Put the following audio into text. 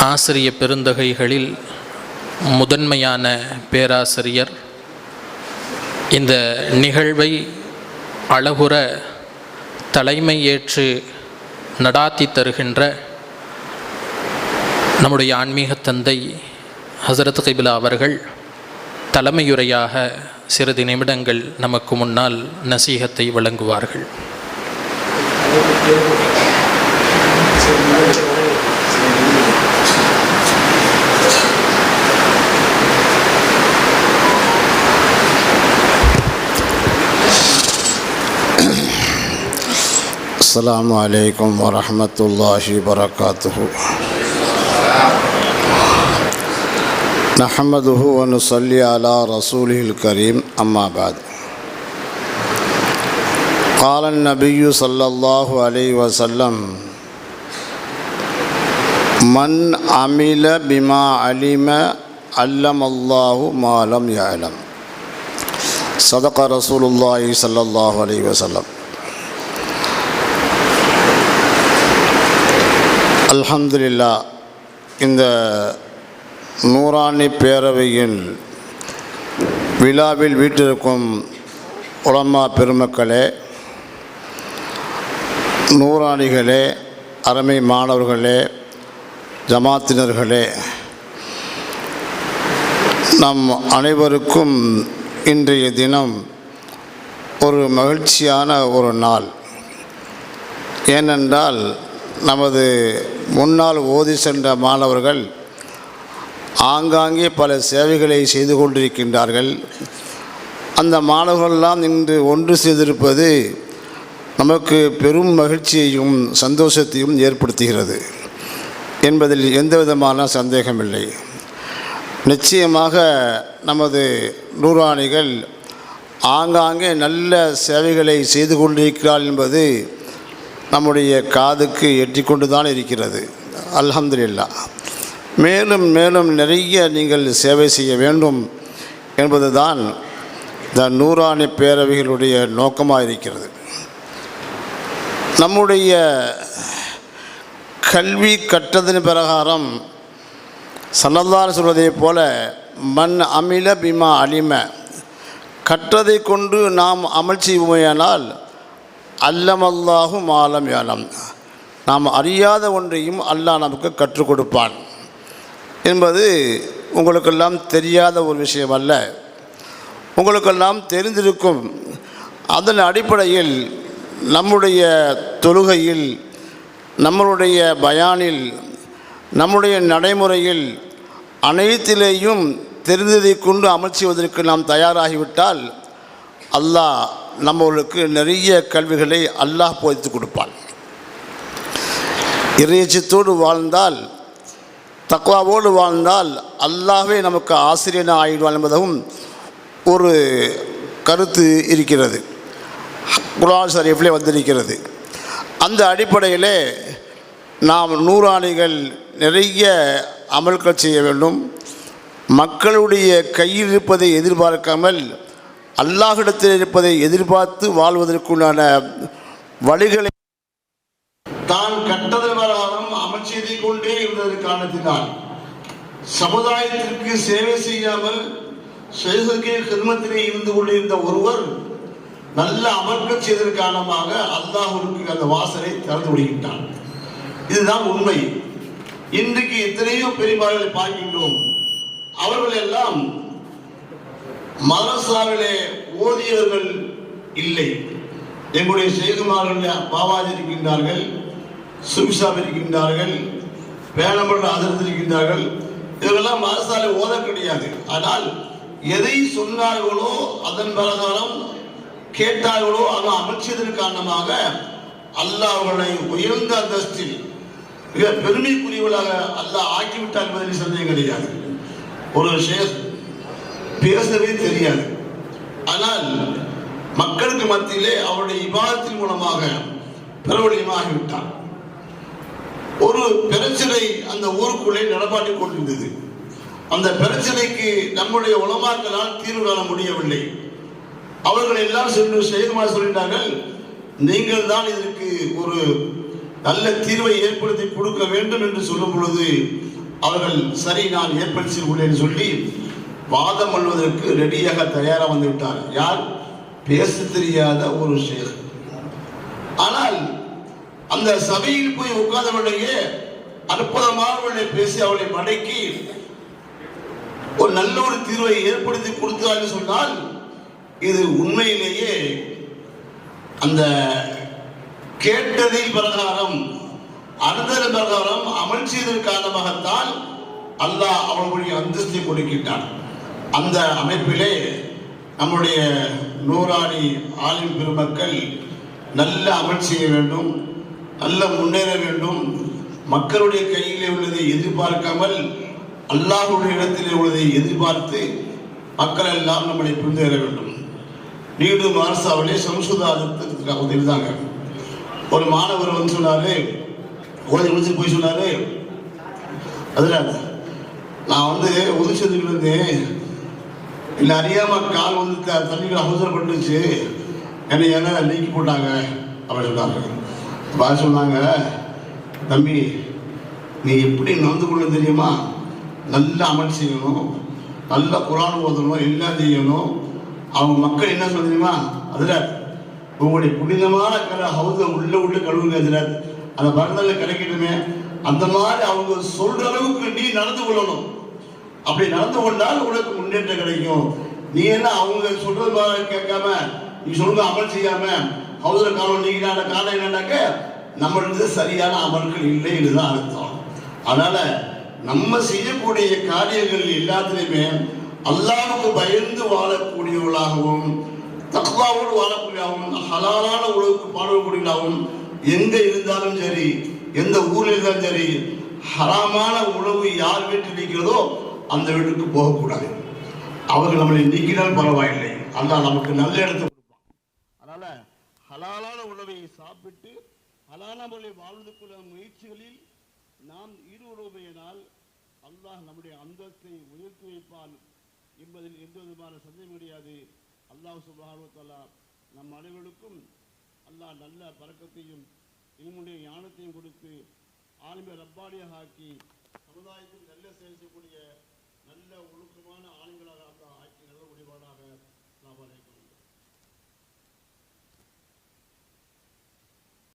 ஆசிரிய பெருந்தகைகளில் முதன்மையான பேராசிரியர். இந்த நிகழ்வை அழகுற தலைமை ஏற்று நடாத்தி தருகின்ற நம்முடைய ஆன்மீக தந்தை ஹசரத் கிபிலா அவர்கள் தலைமையுரையாக சிறிது நிமிடங்கள் நமக்கு முன்னால் நசீகத்தை வழங்குவார்கள். السلام علیکم ورحمۃ اللہ وبرکاتہ۔ نحمد ونصلی علی رسول الکریم، اما بعد۔ قال النبی صلی اللہ علیہ وسلم، من عمل بما علم علم اللہ ما لم يعلم صدق رسول اللہ صلی اللہ علیہ وسلم۔ அல்ஹம்துலில்லா இந்த நூறாணி பேரவையின் விழாவில் வீட்டிருக்கும் உலமா பெருமக்களே நூறாணிகளே அருமை மாணவர்களே ஜமாத்தினர்களே நம் அனைவருக்கும் இன்றைய தினம் ஒரு மகிழ்ச்சியான ஒரு நாள். ஏனென்றால் நமது முன்னால் ஓதி சென்ற மாணவர்கள் ஆங்காங்கே பல சேவைகளை செய்து கொண்டிருக்கின்றார்கள். அந்த மாணவர்களெல்லாம் இன்று ஒன்று செய்திருப்பது நமக்கு பெரும் மகிழ்ச்சியையும் சந்தோஷத்தையும் ஏற்படுத்துகிறது என்பதில் எந்த விதமான சந்தேகமில்லை. நிச்சயமாக நமது நூறாணிகள் ஆங்காங்கே நல்ல சேவைகளை செய்து கொண்டிருக்கிறார் என்பது நம்முடைய காதுக்கு எட்டிக்கொண்டு தான் இருக்கிறது. அல்ஹம்துலில்லா. மேலும் மேலும் நிறைய நீங்கள் சேவை செய்ய வேண்டும் என்பது தான் இந்த நூறாணி பேரவைகளுடைய நோக்கமாக இருக்கிறது நம்முடைய கல்வி கற்றதன் பிரகாரம் சன்னதார் சொல்வதை போல மண் அமில பிமா அலிம. கற்றதை கொண்டு நாம் அமல் செய்வோமையானால் அல்லமல்லாஹு மாலம் யாலம் நாம் அறியாத ஒன்றையும் அல்லாஹ் நமக்கு கற்றுக் கொடுப்பான். என்பது உங்களுக்கெல்லாம் தெரியாத ஒரு விஷயம் அல்ல. உங்களுக்கெல்லாம் தெரிந்திருக்கும் அதன் அடிப்படையில் நம்முடைய தொழுகையில் நம்மளுடைய பயானில் நம்முடைய நடைமுறையில் அனைத்திலேயும் தெரிந்ததை கொண்டு அமல் செய்வதற்கு நாம் தயாராகிவிட்டால் அல்லாஹ் நம்மளுக்கு நிறைய கல்விகளை அல்லாஹ் போதித்து கொடுப்பான். இறையச்சத்தோடு வாழ்ந்தால் தக்வாவோடு வாழ்ந்தால் அல்லாவே நமக்கு ஆசிரியனாக ஆயிடுவான் என்பதும் ஒரு கருத்து இருக்கிறது. குரான் ஷரீஃபிலே வந்திருக்கிறது. அந்த அடிப்படையிலே நாம் நூறாணிகள் நிறைய அமல்கள் செய்ய வேண்டும். மக்களுடைய கையில் இருப்பதை எதிர்பார்க்காமல் அல்லாஹிடத்தில் இருப்பதை எதிர்பார்த்து வாழ்வதற்குண்டான வழிகளை தான் கட்டது பிரகாரம் அமல் செய்து கொண்டே இருந்தது காரணத்தினால் சமுதாயத்திற்கு சேவை செய்யாமல் செய்தற்கே கிருமத்திலே இருந்து கொண்டிருந்த ஒருவர் நல்ல அமல்கள் செய்ததன் காரணமாக அல்லாஹுக்கு அந்த வாசலை திறந்து விடுகின்றான். இதுதான் உண்மை. இன்றைக்கு எத்தனையோ பெரியவர்களை பார்க்கின்றோம். அவர்கள் எல்லாம் மதரசாவிலே ஓதியவர்கள் இல்லை. எங்களுடைய செய்குமார்கள் பாபாஜி இருக்கின்றார்கள் சுபிசாப் இருக்கின்றார்கள் வேளம்பட அதிர்ந்து இருக்கின்றார்கள். இவர்களெல்லாம் மதரசாலை ஓத கிடையாது. ஆனால் எதை சொன்னார்களோ அதன் பிரகாரம் கேட்டார்களோ அதை அமைச்சதன் காரணமாக அல்லாஹ் அவர்களை உயர்ந்த அந்தஸ்தில் மிக பெருமைக்குரியவர்களாக அல்லாஹ் ஆக்கிவிட்டார் என்பதில் சந்தேகம் கிடையாது. ஒரு ஷேக் பேசவே தெரியாது. ஆனால் மக்களுக்கு மத்தியிலே அவருடைய விவாதத்தின் மூலமாக பிரபலியமாகிவிட்டார் ஒரு பிரச்சனை அந்த ஊருக்குள்ளே நடப்பாட்டி கொண்டிருந்தது. அந்த பிரச்சனைக்கு நம்முடைய உலமாக்களால் தீர்வு காண முடியவில்லை. அவர்கள் எல்லாம் சென்று செய்யுமாறு சொல்லிட்டார்கள் நீங்கள் தான் இதற்கு ஒரு நல்ல தீர்வை ஏற்படுத்தி கொடுக்க வேண்டும் என்று சொல்லும் பொழுது அவர்கள் சரி நான் ஏற்படுத்தி உள்ளேன் சொல்லி வாதம் பண்ணுவதற்கு ரெடியாக தயாராக வந்து விட்டார். யார்? பேச தெரியாத ஒரு ஷேக் ஆனால் அந்த சபையில் போய் உட்கார்ந்தவர்களையே அற்புதமானவர்களை பேசி அவளை மடக்கி ஒரு நல்ல ஒரு தீர்வை ஏற்படுத்தி கொடுத்தார்கள் சொன்னால் இது உண்மையிலேயே அந்த கேட்டதின் பிரகாரம் அனுதல் பிரகாரம் அமல் செய்ததன் காரணமாகத்தான் அல்லாஹ் அவர்களுடைய அந்தஸ்தை கொடுக்கின்றான். அந்த அமைப்பிலே நம்முடைய நூறாணி ஆளும் பெருமக்கள் நல்ல அமல் செய்ய வேண்டும் நல்ல முன்னேற வேண்டும். மக்களுடைய கையிலே உள்ளதை எதிர்பார்க்காமல் அல்லாஹுடைய இடத்திலே உள்ளதை எதிர்பார்த்து மக்கள் எல்லாம் நம்மளை புரிந்துகர வேண்டும். நீடு மார்சாவிலே சம்சுதாரத்திற்காக இருந்தாங்க ஒரு மாணவர் வந்து சொன்னாரு ஓதி முடிச்சு போய் சொன்னாரு. அதில் நான் வந்து உதிச்சதுக்கு இருந்தேன் இல்லை அறியாம கால் வந்து த- தண்ணியில் அவசரப்பட்டுச்சு என்னை ஏன்னா நீக்கி போட்டாங்க? அப்படின்னு சொன்னாங்க. பார்த்து சொன்னாங்க தம்பி நீ எப்படி நடந்து கொள்ள தெரியுமா? நல்லா அமல் செய்யணும். நல்ல குரான் ஓதணும். எல்லாம் செய்யணும். அவங்க மக்கள் என்ன சொல்லுமா அதில் உங்களுடைய புனிதமான கலை ஹவுஸை உள்ள உள்ள கழுவுங்க அதில் அந்த மருந்தில் கிடைக்கணுமே அந்த மாதிரி அவங்க சொல்ற அளவுக்கு நீ நடந்து கொள்ளணும். அப்படி நடந்து கொண்டால் உனக்கு முன்னேற்றம் கிடைக்கும். நீ என்ன அவங்க சொல்றது கேட்காம நீ சொல்லுங்க அமல் செய்யாம அவசர காலம் நீங்கின காலம் என்னன்னாக்க நம்மளுக்கு சரியான அமல்கள் இல்லை இதுதான் அர்த்தம். அதனால நம்ம செய்யக்கூடிய காரியங்கள் எல்லாத்துலேயுமே அல்லாவுக்கு பயந்து வாழக்கூடியவர்களாகவும் தக்வாவோடு வாழக்கூடியவரும் ஹலாலான உழவுக்கு பாடக்கூடியவர்களாகவும் எங்க இருந்தாலும் சரி எந்த ஊரில் இருந்தாலும் சரி ஹராமான உணவு யார் வீட்டில் இருக்கிறதோ அந்த வீட்டுக்கு போகக்கூடாது. அவர்கள் நம்மளை நீக்கினால் பரவாயில்லை. அல்லாஹ் நமக்கு நல்ல இடத்தை கொடுப்பான். அதனால ஹலாலான உணவை சாப்பிட்டு ஹலாலான முறையில் வாழ்வதற்குள்ள முயற்சிகளில் நாம் ஈடுபடுவதால் அல்லாஹ் நம்முடைய அந்தஸ்தை உயர்த்தி வைப்பான் என்பதில் எந்த விதமான சந்தேகம் கிடையாது. அல்லாஹ் சுபாரத்தலா நம் அனைவருக்கும் அல்லாஹ் நல்ல பறக்கத்தையும் இவனுடைய ஞானத்தையும் கொடுத்து ஆளுமை ரப்பாடியாக ஆக்கி சமுதாயத்தில் நல்ல செயல் செய்யக்கூடிய நல்ல ஒழுக்கமான ஆண்களாக ஆக்கி நல்ல முடிவானாக நாம்